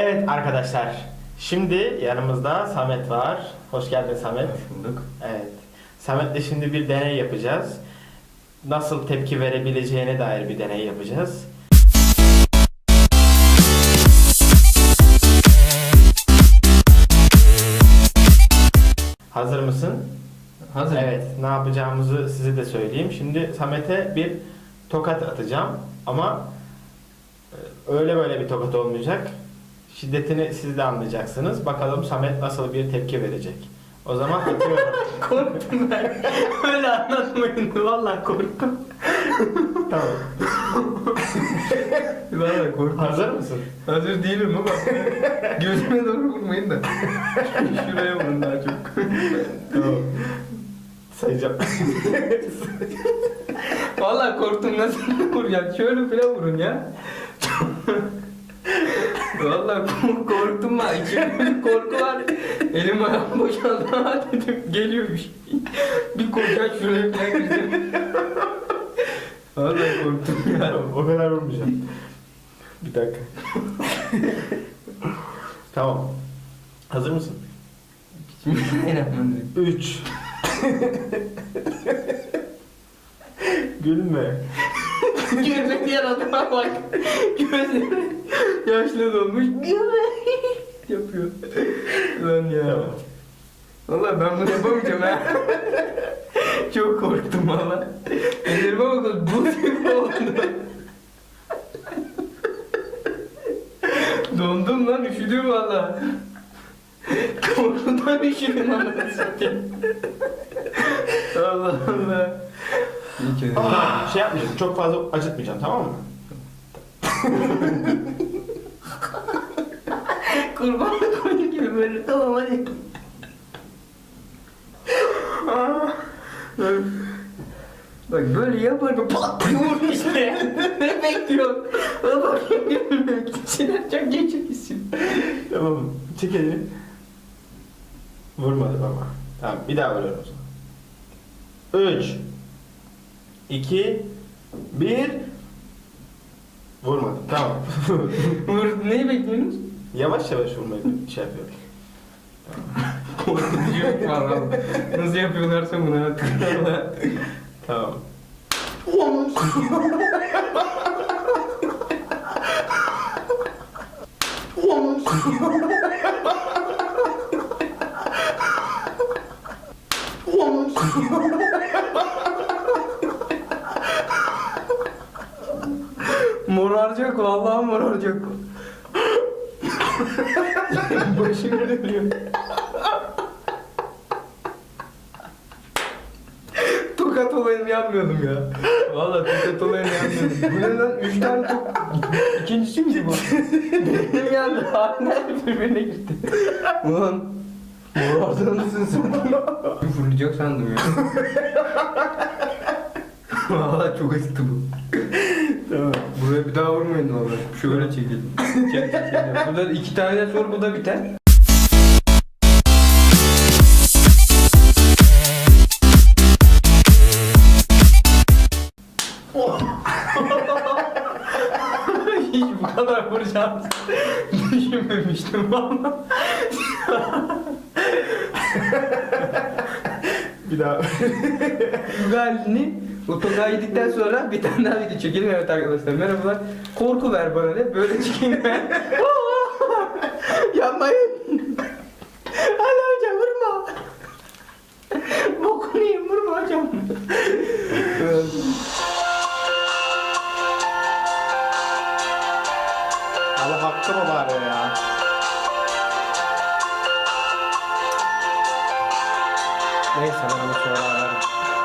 Evet arkadaşlar. Şimdi yanımızda Samet var. Hoş geldin Samet. bulduk. Evet. Samet'le şimdi bir deney yapacağız. Nasıl tepki verebileceğine dair bir deney yapacağız. Hazır mısın? Hazır. Evet, ne yapacağımızı size de söyleyeyim. Şimdi Samet'e bir tokat atacağım ama e, öyle böyle bir tokat olmayacak. Şiddetini siz de anlayacaksınız. Bakalım Samet nasıl bir tepki verecek. O zaman atıyorum. Korktum ben. Öyle anlatmayın. Vallahi korktum. tamam. Vallahi korktum. Hazır mısın? Hazır değilim ama. Gözüme doğru vurmayın da. Şuraya vurun daha çok. Tamam. Sayacağım. Vallahi korktum nasıl vuracağım. Şöyle falan vurun ya. Kork- korktum ben. İçimde bir korku var. Elim ayağım boşaldı. Ha dedim geliyor bir şey. Bir koşar şuraya falan gireceğim. Vallahi korktum ya. O kadar vurmayacağım. Bir dakika. tamam. Hazır mısın? Bismillahirrahmanirrahim. 3 Gülme. Gözüm diğer adama bak. Gözleri yaşlı dolmuş. Gülme. Yapıyor. Lan ya. Tamam. Vallahi ben bunu yapamayacağım ha. Çok korktum valla. Ellerime bakın buz gibi oldu. Dondum lan üşüdüm valla. Korkudan üşüdüm anasını satayım. İyi ki. Aa, şey yapmayacağım. Çok fazla acıtmayacağım tamam mı? Kurban koyun gibi böyle tamam hadi. Bak böyle yaparım pat diye vurur işte. ne bekliyorsun? Bakayım gülmüyor. İçinden çok geçirmişsin. Tamam. Çek elini. Vurmadım ama. Tamam bir daha vuruyorum o zaman. 3 2 1 Vurmadım. Tamam. Vur, neyi bekliyorsunuz? yavaş yavaş vurmayı şey yapıyorum. Korkutucu valla. Nasıl yapıyorlarsa bunu hatırlarlar. Tamam. Moraracak vallahi moraracak. Başım dönüyor. Tokat olayını yapmıyordum ya. Vallahi tokat olayını yapmıyordum. Bu ne lan? Üç tane top. İkincisi mi bu? Benim geldi. Halinden birbirine girdi. Ulan. Morardı anasını satayım. Fırlayacak sandım ya. Vallahi çok acıttı bu. Buraya bir daha vurmayın vallahi. Şöyle çekelim. Çek çek çek. Burada iki tane de sor bu da biter. Hiç bu kadar vuracağım düşünmemiştim valla. Bir daha. Bu tokağı yedikten sonra bir tane daha video çekelim evet arkadaşlar. Merhabalar. Korku ver bana ne? Böyle çekeyim ben. Yapmayın. Ali hocam vurma. Bokunu yiyeyim vurma hocam. Allah hakkı mı bağırıyor ya? Neyse ben onu sonra ararım.